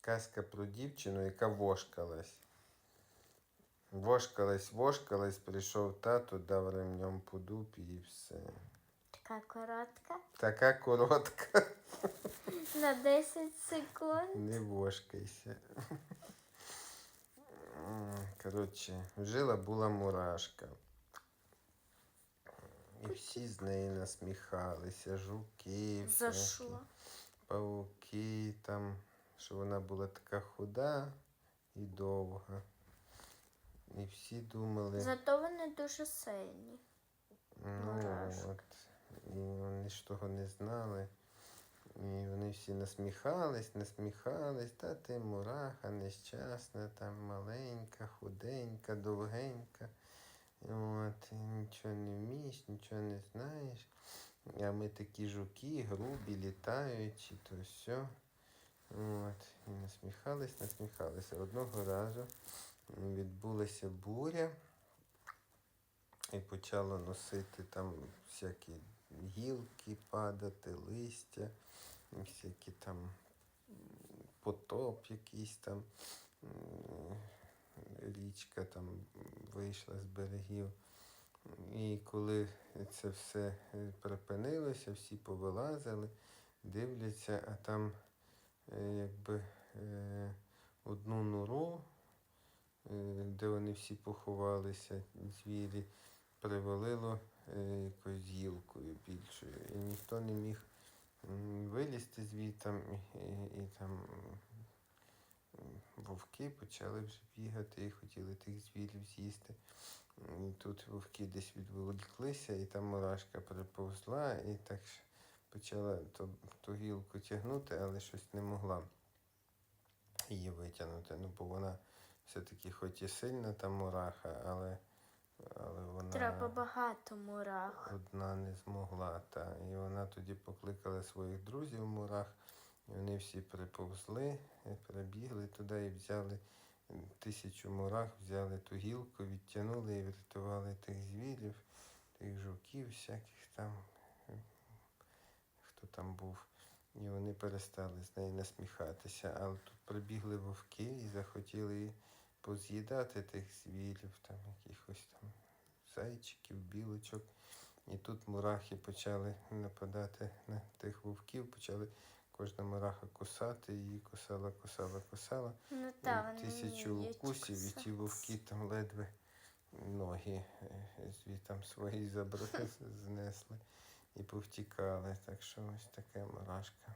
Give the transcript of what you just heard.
Казка про дівчину, яка вошкалась. Вошкалась, вошкалась, прийшов тато, дав ремнем по дупі і все. Така коротка. Така коротка. На 10 секунд. Не вошкайся. Коротше, жила була мурашка. І всі з неї насміхалися, жуки, За всякі, що? пауки там, що вона була така худа і довга. І всі думали, Зато вони дуже сильні. ну мурашки. от, і вони ж того не знали. І вони всі насміхались, насміхались, та ти мураха нещасна, там маленька, худенька, довгенька. От, і нічого не вмієш, нічого не знаєш. А ми такі жуки, грубі, літаючі, то все. От, і насміхались, насміхалися. Одного разу відбулася буря і почало носити там всякі гілки падати, листя, всякі там потоп якийсь там, річка там вийшла з берегів. І коли це все припинилося, всі повилазили, дивляться, а там якби е, одну нору, е, де вони всі поховалися, звірі, привалило е, якоюсь гілкою більшою. І ніхто не міг вилізти звідти, і, і, там вовки почали вже бігати і хотіли тих звірів з'їсти. І тут вовки десь відволіклися, і там мурашка приповзла, і так почала ту, ту гілку тягнути, але щось не могла її витягнути. Ну, бо вона все-таки хоч і сильна та мураха, але, але вона Треба багато мурах. одна не змогла. Та. І вона тоді покликала своїх друзів мурах, і вони всі приповзли, прибігли туди і взяли тисячу мурах, взяли ту гілку, відтягнули і врятували тих звірів, тих жуків, всяких там, хто там був. І вони перестали з неї насміхатися. Але тут прибігли вовки і захотіли поз'їдати тих звірів, там якихось там зайчиків, білочок. І тут мурахи почали нападати на тих вовків, почали кожна мураха кусати, її кусала, кусала, кусала. Ну І тисячу укусів, і ті вовки там ледве ноги е, звітам свої забрали, знесли і повтікали. Так що ось таке мурашка.